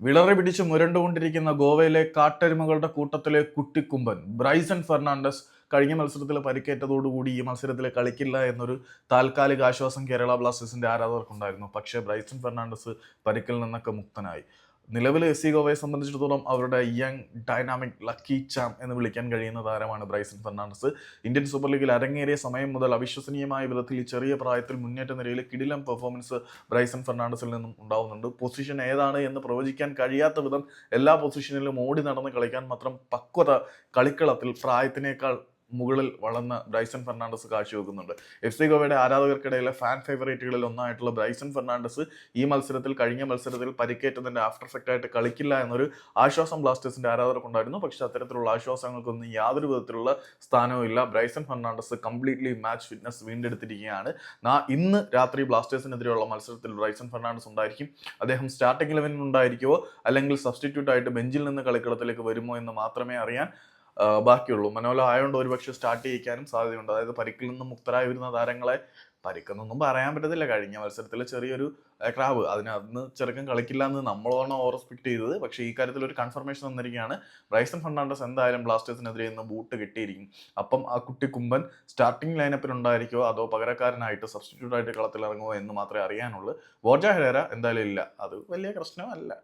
വിളറി പിടിച്ച് മുരണ്ടുകൊണ്ടിരിക്കുന്ന ഗോവയിലെ കാട്ടരുമകളുടെ കൂട്ടത്തിലെ കുട്ടിക്കുമ്പൻ ബ്രൈസൺ ഫെർണാണ്ടസ് കഴിഞ്ഞ മത്സരത്തിൽ പരിക്കേറ്റതോടുകൂടി ഈ മത്സരത്തിൽ കളിക്കില്ല എന്നൊരു താൽക്കാലിക ആശ്വാസം കേരള ബ്ലാസ്റ്റേഴ്സിന്റെ ആരാധകർക്കുണ്ടായിരുന്നു. പക്ഷേ ബ്രൈസൺ ഫെർണാണ്ടസ് പരിക്കിൽ നിന്നൊക്കെ മുക്തനായി. നിലവിൽ എസ് സി ഗോവയെ സംബന്ധിച്ചിടത്തോളം അവരുടെ യങ് ഡൈനാമിക് ലക്കി ചാം എന്ന് വിളിക്കാൻ കഴിയുന്ന താരമാണ് ബ്രൈസൺ ഫെർണാണ്ടസ്. ഇന്ത്യൻ സൂപ്പർ ലീഗിൽ അരങ്ങേറിയ സമയം മുതൽ അവിശ്വസനീയമായ വിധത്തിൽ ചെറിയ പ്രായത്തിൽ മുന്നേറ്റ നിരയിൽ കിടിലം പെർഫോമൻസ് ബ്രൈസൺ ഫെർണാണ്ടസിൽ നിന്നും ഉണ്ടാവുന്നുണ്ട്. പൊസിഷൻ ഏതാണ് എന്ന് പ്രവചിക്കാൻ കഴിയാത്ത വിധം എല്ലാ പൊസിഷനിലും ഓടി നടന്ന് കളിക്കാൻ മാത്രം പക്വത കളിക്കളത്തിൽ പ്രായത്തിനേക്കാൾ മുകളിൽ വളർന്ന ബ്രൈസൺ ഫെർണാണ്ടസ് കാഴ്ചവെക്കുന്നുണ്ട്. എഫ് സി ഗോവയുടെ ആരാധകർക്കിടയിലെ ഫാൻ ഫേവറേറ്റുകളിൽ ഒന്നായിട്ടുള്ള ബ്രൈസൺ ഫെർണാണ്ടസ് ഈ മത്സരത്തിൽ കഴിഞ്ഞ മത്സരത്തിൽ പരിക്കേറ്റതിന്റെ ആഫ്റ്റർ എഫക്റ്റ് ആയിട്ട് കളിക്കില്ല എന്നൊരു ആശ്വാസം ബ്ലാസ്റ്റേഴ്സിന്റെ ആരാധകർക്കുണ്ടായിരുന്നു പക്ഷെ അത്തരത്തിലുള്ള ആശ്വാസങ്ങൾക്കൊന്നും യാതൊരു വിധത്തിലുള്ള സ്ഥാനവും ഇല്ല. Brison Fernandes completely match fitness വീണ്ടെടുത്തിരിക്കുകയാണ്. ഇന്ന് രാത്രി ബ്ലാസ്റ്റേഴ്സിനെതിരെയുള്ള മത്സരത്തിൽ ബ്രൈസൺ ഫെർണാണ്ടസ് ഉണ്ടായിരിക്കും. അദ്ദേഹം സ്റ്റാർട്ടിംഗ് ഇലവനിൽ ഉണ്ടായിരിക്കുമോ അല്ലെങ്കിൽ സബ്സ്റ്റിറ്റ്യൂട്ട് ആയിട്ട് ബെഞ്ചിൽ നിന്ന് കളിക്കളത്തിലേക്ക് വരുമോ എന്ന് മാത്രമേ അറിയാൻ ബാക്കിയുള്ളൂ. മനോല ആയതുകൊണ്ട് ഒരുപക്ഷെ സ്റ്റാർട്ട് ചെയ്യിക്കാനും സാധ്യതയുണ്ട്. അതായത് പരിക്കിൽ നിന്നും മുക്തരായി വരുന്ന താരങ്ങളെ പരിക്കെന്നൊന്നും പറയാൻ പറ്റത്തില്ല. കഴിഞ്ഞ മത്സരത്തിൽ ചെറിയൊരു ക്രാവ് അതിന് അന്ന് ചെറുക്കൻ കളിക്കില്ല എന്ന് നമ്മളാണ് ഓവർ എക്സ്പെക്ട് ചെയ്തത്. പക്ഷേ ഈ കാര്യത്തിൽ ഒരു കൺഫർമേഷൻ വന്നിരിക്കുകയാണ് ബ്രൈസൺ ഫെർണാണ്ടസ് എന്തായാലും ബ്ലാസ്റ്റേഴ്സിനെതിരെ ഇന്ന് ബൂട്ട് കിട്ടിയിരിക്കും. അപ്പം ആ കുട്ടി കുമ്പൻ സ്റ്റാർട്ടിംഗ് ലൈനപ്പിൽ ഉണ്ടായിരിക്കുമോ അതോ പകരക്കാരനായിട്ട് സബ്സ്റ്റിറ്റ്യൂട്ടായിട്ട് കളത്തിൽ ഇറങ്ങുമോ എന്ന് മാത്രമേ അറിയാനുള്ളൂ. വോർജ ഹെരേര എന്തായാലും ഇല്ല. അത് വലിയ പ്രശ്നമല്ല.